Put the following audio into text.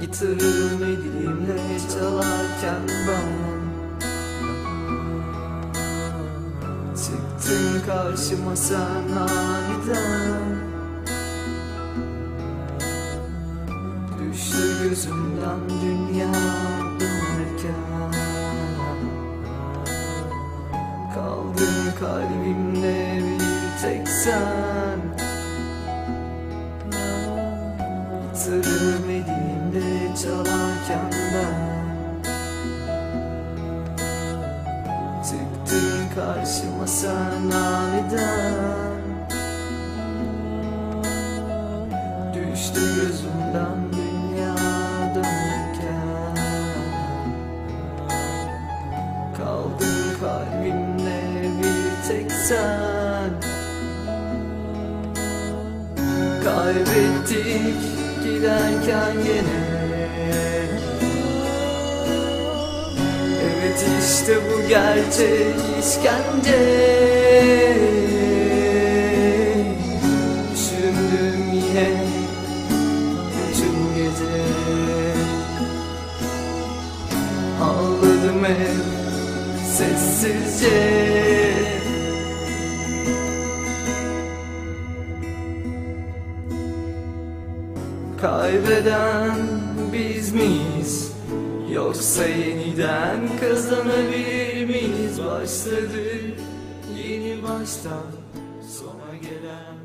Gitarım elimle çalarken ben? Çıktın karşıma sen aniden. Düştü gözümden dünya dönerken. Kaldın kalbimde bir tek sen Gitarım elimde çalarken ben Çıktın karşıma sen aniden. Düştü gözümden dünya dönerken Kaldın kalbimde bir tek sen. Kaybettik giderken yine. Evet işte bu gerçek işkence Düşündüm yine bütün gece. Ağladım hep sessizce Kaybeden biz miyiz? Yoksa yeniden kazanabilir miyiz? Başladık yeni baştan sona gelen